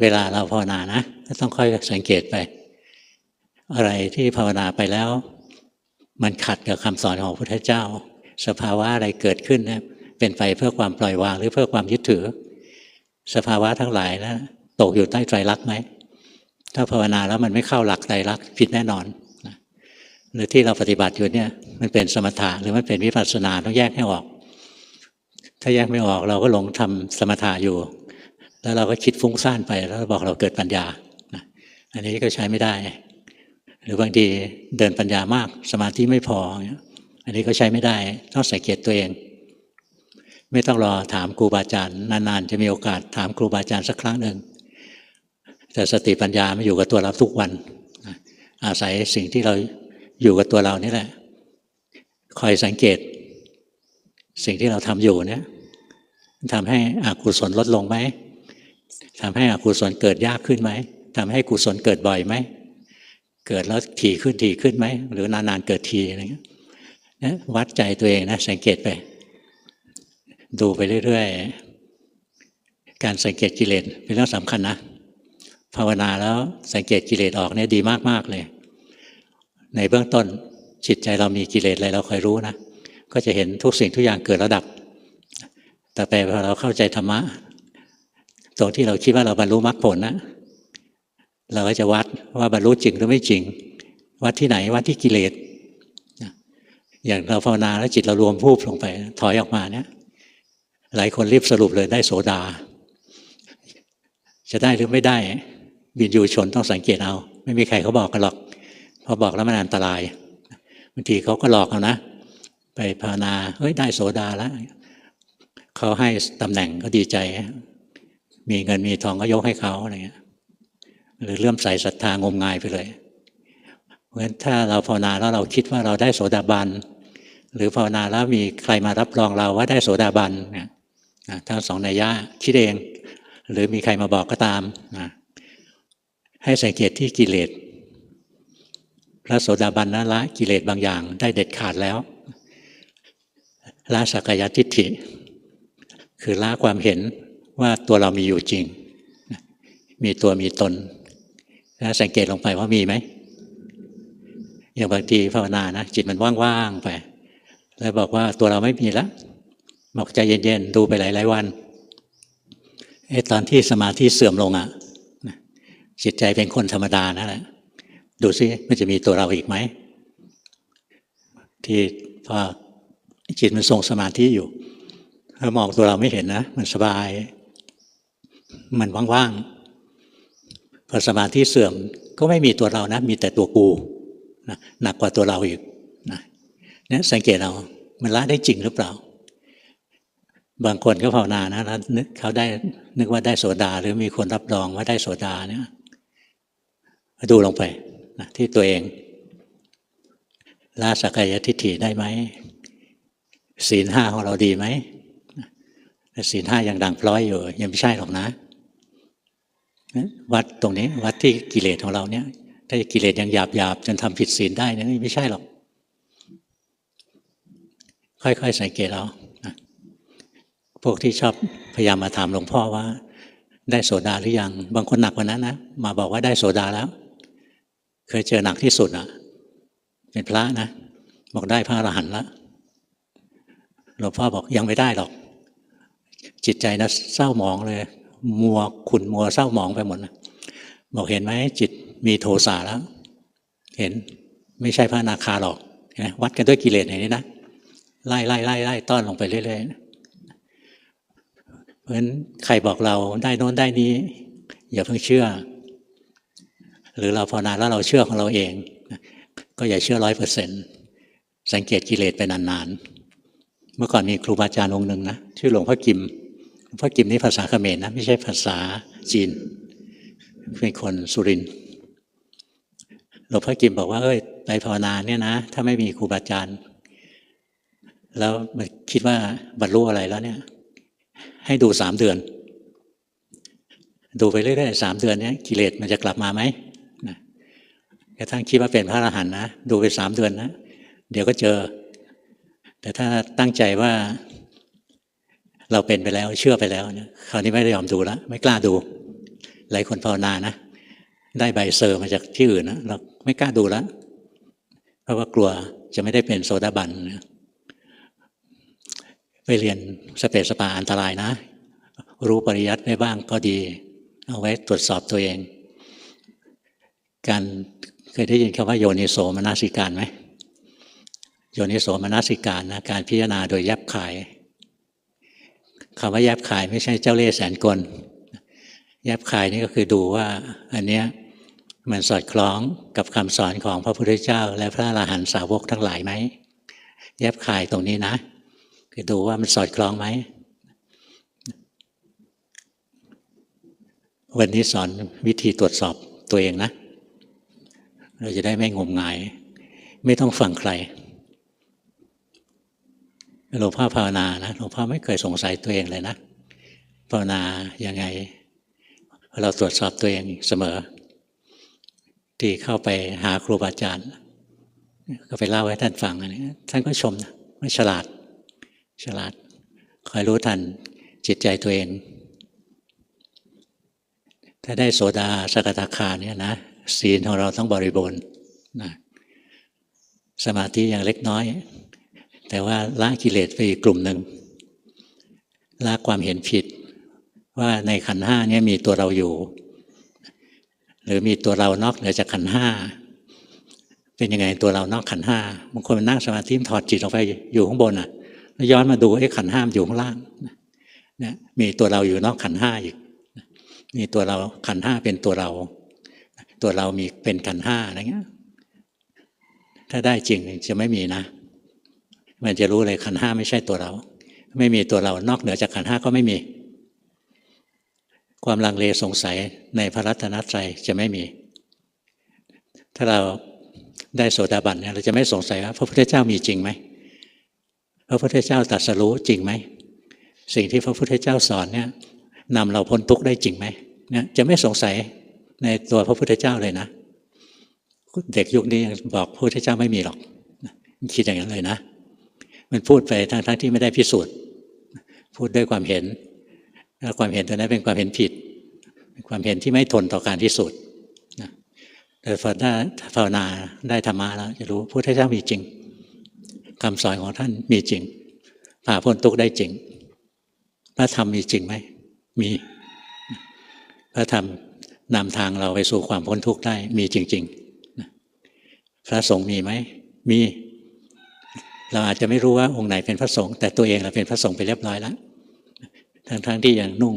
เวลาเราภาวนานะก็ต้องค่อยสังเกตไป อะไรที่ภาวนาไปแล้ว มันขัดกับคำสอนของพระพุทธเจ้า สภาวะอะไรเกิดขึ้นนะเป็นไปเพื่อความปล่อยวางหรือเพื่อความยึดถือ สภาวะทั้งหลายนะตกอยู่ใต้ไตรลักษณ์ไหมถ้าภาวนาแล้วมันไม่เข้าหลักไตรลักษณ์ผิดแน่นอนนะหรือที่เราปฏิบัติอยู่เนี่ยมันเป็นสมถะหรือมันเป็นวิปัสสนาต้องแยกให้ออก ถ้าแยกไม่ออกเราก็หลงทำสมถะอยู่ แล้วเราก็คิดฟุ้งซ่านไปแล้วบอกเราเกิดปัญญาอันนี้ก็ใช้ไม่ได้ หรือบางทีเดินปัญญามากสมาธิไม่พอ อันนี้ก็ใช้ไม่ได้ต้องสังเกตตัวเอง ไม่ต้องรอถามครูบาอาจารย์นานๆ จะมีโอกาสถามครูบาอาจารย์สักครั้งหนึ่งแต่สติปัญญาไม่อยู่กับตัวเราทุกวัน อาศัยสิ่งที่เราอยู่กับตัวเรานี่แหละคอยสังเกต สิ่งที่เราทำอยู่เนี่ยทำให้อากุศลลดลงไหม ทำให้อกุศลเกิดยากขึ้นไหมทำให้กุศลเกิดบ่อยไหม เกิดแล้วถี่ขึ้นถี่ขึ้นไหม หรือนานๆเกิดทีอะไรเงี้ยนะวัดใจตัวเองนะสังเกตไป ดูไปเรื่อยๆ การสังเกตกิเลสเป็นเรื่องสำคัญนะภาวนาแล้วสังเกตกิเลสออกเนี่ยดีมากๆเลย ในเบื้องต้นจิตใจเรามีกิเลสอะไรเราคอยรู้นะก็จะเห็นทุกสิ่งทุกอย่างเกิดระดับ แต่ไปพอเราเข้าใจธรรมะ ตรงที่เราคิดว่าเราบรรลุมรรคผลนะเราก็จะวัดว่าบรรลุจริงหรือไม่จริง วัดที่ไหนวัดที่กิเลสอย่างเราภาวนาแล้วจิตเรารวมพูบลงไป ถอยออกมาเนี่ยหลายคนรีบสรุปเลยได้โสดา จะได้หรือไม่ได้ บินยูชนต้องสังเกตเอา ไม่มีใครเขาบอกกันหรอกพอบอกแล้วมันอันตรายบางทีเขาก็หลอกเอานะ ไปภาวนาเฮ้ยได้โสดาแล้วเขาให้ตำแหน่งก็ดีใจ มีเงินมีทองก็ยกให้เขาอะไรเงี้ยหรือเลื่อมใสศรัทธางมงายไปเลย เพราะฉะนั้นถ้าเราภาวนาแล้วเราคิดว่าเราได้โสดาบันหรือภาวนาแล้วมีใครมารับรองเราว่าได้โสดาบันเนี่ยทั้งสองนัยยะคิดเอง หรือมีใครมาบอกก็ตามนะให้สังเกตที่กิเลสพระโสดาบันนั้นละกิเลสบางอย่างได้เด็ดขาดแล้วละสักยทิฏฐิ คือละความเห็น ว่าตัวเรามีอยู่จริง มีตัวมีตนแล้วสังเกตลงไปว่ามีไหมอย่างบางทีภาวนานะจิตมันว่างๆไป แล้วบอกว่าตัวเราไม่มีแล้วบอกใจเย็นๆดูไปหลายๆวันไอ้ตอนที่สมาธิเสื่อมลงอะ่ะจิตใจเป็นคนธรรมดานั่นแหละดูซิมันจะมีตัวเราอีกไหมที่พอจิตมันทรงสมาธิอยู่ถ้ามองตัวเราไม่เห็นนะ มันสบาย มันว่างๆพอสมาธิเสื่อมก็ไม่มีตัวเรานะ มีแต่ตัวกูนะหนักกว่าตัวเราอีกนะเนี่ยสังเกตเอามันละได้จริงหรือเปล่า บางคนก็ภาวนานะแล้วนึกเขาได้นึกว่าได้โสดา หรือมีคนรับรองว่าได้โสดาเนี่ยดูลงไปนะที่ตัวเองละสักยทิฏฐิได้ไหมศีลห้าของเราดีไหมศีลห้ายังดังพร้อยอยู่ ยังไม่ใช่หรอกนะ วัดตรงนี้วัดที่กิเลสของเราเนี่ย ถ้ากิเลสยังหยาบหยาบจนทำผิดศีลได้นี่ไม่ใช่หรอก ค่อยๆสังเกตเอาพวกที่ชอบพยายามมาถามหลวงพ่อว่า ได้โสดาหรือยัง บางคนหนักกว่านั้นนะมาบอกว่าได้โสดาแล้ว เคยเจอหนักที่สุดอะ เป็นพระนะบอกได้พระอรหันต์แล้วหลวงพ่อบอกยังไม่ได้หรอก จิตใจนะเศร้าหมองเลย มัวขุนมัวเศร้าหมองไปหมดนะบอกเห็นไหมจิตมีโทสะแล้ว เห็นไม่ใช่พระนาคาหรอกนะวัดกันด้วยกิเลสอย่างนี้นะไล่ไล่ไล่ไล่ต้อนลงไปเรื่อยๆเพราะฉะนั้นใครบอกเราได้โน้นได้นี้ อย่าเพิ่งเชื่อ หรือเราภาวนาแล้วเราเชื่อของเราเอง ก็อย่าเชื่อร้อยเปอร์เซ็นต์สังเกตกิเลสไปนานๆเมื่อก่อนมีครูบาอาจารย์องค์หนึ่งนะชื่อหลวงพ่อกิมหลวง พ่อกิมนี่ภาษาเขมรนะไม่ใช่ภาษาจีน เป็นคนสุรินหลวงพ่อกิมบอกว่าเอ้ยไปภาวนาเนี่ยนะ ถ้าไม่มีครูบาอาจารย์ แล้วมันคิดว่าบรรลุอะไรแล้วเนี่ย ให้ดูสามเดือน ดูไปเรื่อยๆสามเดือนเนี้ยกิเลสมันจะกลับมาไหมกระทั่งคิดว่าเป็นพระอรหันต์นะดูไปสามเดือนนะเดี๋ยวก็เจอ แต่ถ้าตั้งใจว่า เราเป็นไปแล้วเชื่อไปแล้วเนี่ยคราวนี้ไม่ได้ยอมดูแล้วไม่กล้าดู หลายคนภาวนานะ ได้ใบเซอร์มาจากที่อื่นนะเราไม่กล้าดูแล้วเพราะว่ากลัวจะไม่ได้เป็นโซดาบันไปเรียนสเปซสปาอันตรายนะ รู้ปริยัติได้บ้างก็ดี เอาไว้ตรวจสอบตัวเอง การเคยได้ยินคำว่าโยนิโสมนสิการไหมโยนิโสมนสิการนะการพิจารณาโดยแยบขาย คำว่าแยบขายไม่ใช่เจ้าเล่ห์แสนกลแยบขายนี่ก็คือดูว่าอันเนี้ยมันสอดคล้องกับคำสอนของพระพุทธเจ้า และพระอรหันตสาวกทั้งหลายไหมแยบขายตรงนี้นะ คือดูว่ามันสอดคล้องไหมวันนี้สอนวิธีตรวจสอบตัวเองนะ เราจะได้ไม่งมงาย ไม่ต้องฟังใคร หลวงพ่อภาวนานะหลวงพ่อไม่เคยสงสัยตัวเองเลยนะภาวนายังไง เราตรวจสอบตัวเองเสมอ ที่เข้าไปหาครูบาอาจารย์ ก็ไปเล่าให้ท่านฟังอันนี้ท่านก็ชมนะว่าฉลาด ฉลาดคอยรู้ทันจิตใจตัวเอง ถ้าได้โสดาสกทาคาเนี่ยนะศีลของเราต้องบริบูรณ์นะสมาธิอย่างเล็กน้อย แต่ว่าละกิเลสไปอีกกลุ่มหนึ่งละความเห็นผิด ว่าในขันห้าเนี่ยมีตัวเราอยู่ หรือมีตัวเรานอกเหนือจากขันห้าเป็นยังไงตัวเรานอกขันห้าบางคนมันนั่งสมาธิถอดจิตออกไปอยู่ข้างบนอะแล้วย้อนมาดูไอ้ขันห้ามอยู่ข้างล่างนะมีตัวเราอยู่นอกขันห้าอีกมีตัวเราขันห้าเป็นตัวเรา ตัวเรามีเป็นขันห้าอะไรเงี้ยถ้าได้จริงจะไม่มีนะ มันจะรู้เลยขันห้าไม่ใช่ตัวเรา ไม่มีตัวเรานอกเหนือจากขันห้าก็ไม่มี ความลังเลสงสัยในพระรัตนตรัยจะไม่มี ถ้าเราได้โสดาบันเนี่ยเราจะไม่สงสัยว่าพระพุทธเจ้ามีจริงไหมพระพุทธเจ้าตรัสรู้จริงไหมสิ่งที่พระพุทธเจ้าสอนเนี่ยนำเราพ้นทุกข์ได้จริงไหมเนี่ยจะไม่สงสัยในตัวพระพุทธเจ้าเลยนะเด็กยุคนี้ยังบอกพระพุทธเจ้าไม่มีหรอก คิดอย่างนั้นเลยนะ มันพูดไปทั้งทั้งที่ไม่ได้พิสูจน์ พูดด้วยความเห็นแล้วความเห็นตัวนั้นเป็นความเห็นผิด เป็นความเห็นที่ไม่ทนต่อการพิสูจน์แต่พอได้ภาวนาได้ธรรมะแล้วจะรู้พระพุทธเจ้ามีจริงคำสอนของท่านมีจริงผ่าพ้นทุกข์ได้จริงพระธรรมมีจริงไหมมีพระธรรมนำทางเราไปสู่ความพ้นทุกข์ได้มีจริง ๆ พระสงฆ์มีไหมมี เราอาจจะไม่รู้ว่าองค์ไหนเป็นพระสงฆ์แต่ตัวเองเราเป็นพระสงฆ์ไปเรียบร้อยแล้วทั้งๆทที่ยังนุ่ง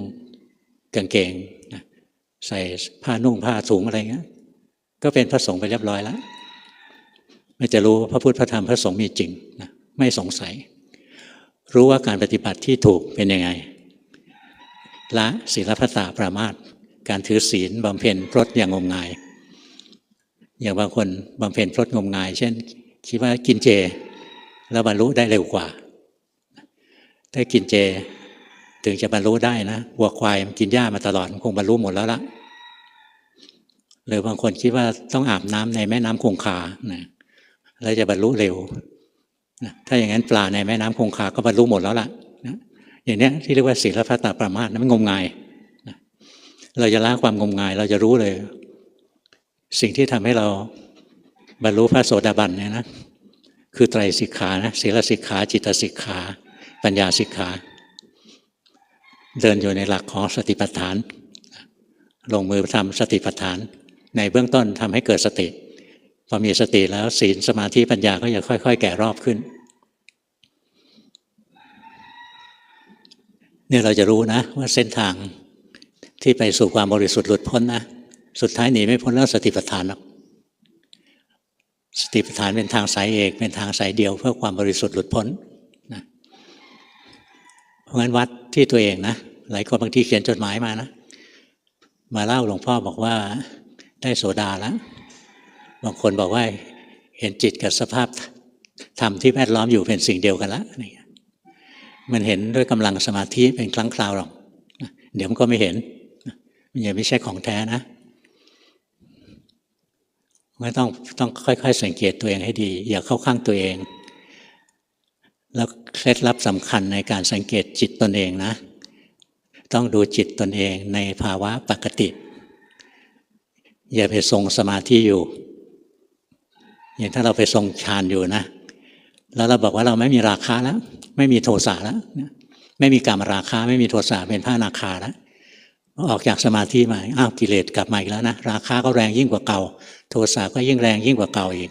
กางเกงใส่ผ้านุ่งผ้าสูงอะไรเงี้ยก็เป็นพระสงฆ์ไปเรียบร้อยแล้วไม่จะรู้พระพุทธพระธรรมพระสงฆ์มีจริงนะไม่สงสัย รู้ว่าการปฏิบัติที่ถูกเป็นยังไงละศีลพัตตาปรามาตการถือศีลบำเพ็ญพรตอย่างงมงาย อย่างบางคนบำเพ็ญพรตงมงาย เช่นคิดว่ากินเจ แล้วบรรลุได้เร็วกว่า ถ้ากินเจถึงจะบรรลุได้นะวัวควายมันกินหญ้ามาตลอดมันคงบรรลุหมดแล้วละหรือบางคนคิดว่าต้องอาบน้ำในแม่น้ำคงคานะแล้วจะบรรลุเร็วนะถ้าอย่างนั้นปลาในแม่น้ำคงคาก็บรรลุหมดแล้วล่ะนะอย่างนี้ที่เรียกว่าศีลพัตตาประมาทนั้นมันงมงายนะเราจะละความงมงายเราจะรู้เลย สิ่งที่ทำให้เราบรรลุพระโสดาบันเนี่ยนะ คือไตรสิกขานะศีลสิกขา จิตสิกขา ปัญญาสิกขา เดินอยู่ในหลักของสติปัฏฐาน ลงมือทำสติปัฏฐาน ในเบื้องต้นทำให้เกิดสติ พอมีสติแล้วศีลสมาธิปัญญาก็จะค่อย ๆ แก่รอบขึ้นเนี่ยเราจะรู้นะว่าเส้นทางที่ไปสู่ความบริสุทธิ์หลุดพ้นนะ สุดท้ายหนีไม่พ้นแล้วสติปัฏฐานหรอก สติปัฏฐานเป็นทางสายเอกเป็นทางสายเดียว เพื่อความบริสุทธิ์หลุดพ้นนะเพราะงั้นวัดที่ตัวเองนะหลายคนบางทีเขียนจดหมายมานะมาเล่าหลวงพ่อบอกว่าได้โสดาแล้วบางคนบอกว่าเห็นจิตกับสภาพธรรมที่แวดล้อมอยู่เป็นสิ่งเดียวกันล้วนี่มันเห็นด้วยกำลังสมาธิเป็นครั้งคราวหรอกเดี๋ยวมันก็ไม่เห็นมันยังไม่ใช่ของแท้นะ ไม่ต้องต้องค่อย ๆ สังเกตตัวเองให้ดี อย่าเข้าข้างตัวเอง แล้วเคล็ดลับสำคัญในการสังเกตจิตตนเองนะ ต้องดูจิตตนเองในภาวะปกติ อย่าไปทรงสมาธิอยู่ อย่างถ้าเราไปทรงฌานอยู่นะ แล้วเราบอกว่าเราไม่มีราคาแล้ว ไม่มีโทสะแล้ว ไม่มีกรรมราคา ไม่มีโทสะเป็นพระนาคาแล้ว ออกจากสมาธิมาอ้าวกิเลสกลับมาอีกแล้วนะราคาก็แรงยิ่งกว่าเก่า โทสะก็ยิ่งแรงยิ่งกว่าเก่าอีก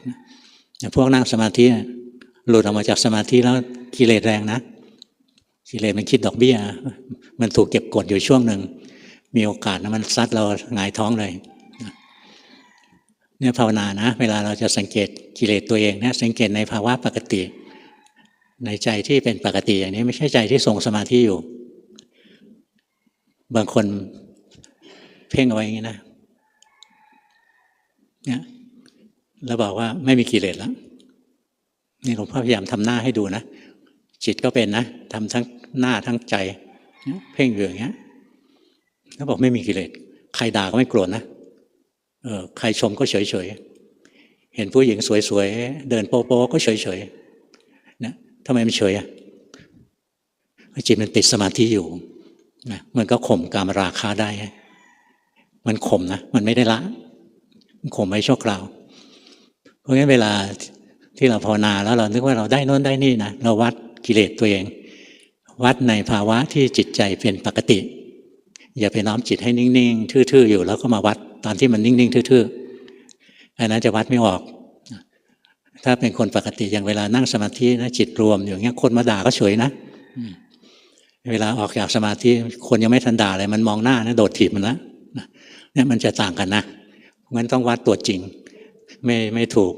พวกนั่งสมาธิหลุดออกมาจากสมาธิแล้วกิเลสแรงนะกิเลสมันคิดดอกเบี้ย มันถูกเก็บกดอยู่ช่วงหนึ่งมีโอกาสนะมันซัดเราหงายท้องเลยเนี่ยภาวนานะ เวลาเราจะสังเกตกิเลสตัวเองนะสังเกตในภาวะปกติ ในใจที่เป็นปกติอย่างนี้ไม่ใช่ใจที่ทรงสมาธิอยู่ บางคนเพ่งเอาไว้อย่างนี้นะเนี่ยแล้วบอกว่าไม่มีกิเลสแล้วนี่หลวงพ่อพยายามทำหน้าให้ดูนะจิตก็เป็นนะทำทั้งหน้าทั้งใจเพ่งอยู่อย่างเงี้ยแล้วบอกไม่มีกิเลสใครด่าก็ไม่โกรธนะเออใครชมก็เฉยๆเห็นผู้หญิงสวยๆเดินโป๊ะๆก็เฉยๆนะทำไมมันเฉยอะจิตมันติดสมาธิอยู่ นะมันก็ข่มกามราคาได้ มันข่มนะ มันไม่ได้ละ มันข่มไว้ชั่วคราว เพราะงั้นเวลาที่เราภาวนาแล้วเรานึกว่าเราได้นน้นได้นี่นะเราวัดกิเลสตัวเอง วัดในภาวะที่จิตใจเป็นปกติ อย่าไปน้อมจิตให้นิ่งๆ ทื่อๆ อยู่ แล้วก็มาวัดตอนที่มันนิ่งๆ ทื่อๆอันนั้นจะวัดไม่ออก ถ้าเป็นคนปกติอย่างเวลานั่งสมาธินะจิตรวมอย่างเงี้ยคนมาด่าก็เฉยนะ เวลาออกจากสมาธิคนยังไม่ทันด่าเลยมันมองหน้านะโดดถีบมันแล้วเนี่ยมันจะต่างกันนะงั้นต้องวัดตัวจริง ไม่ไม่ถูก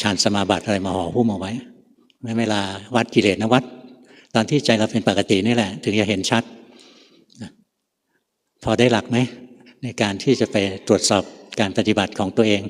ฌานสมาบัติอะไรมาห่อหุ้มเอาไว้เวลาวัดกิเลสนะวัด ตอนที่ใจเราเป็นปกตินี่แหละ ถึงจะเห็นชัด พอได้หลักไหมในการที่จะไปตรวจสอบการปฏิบัติของตัวเอง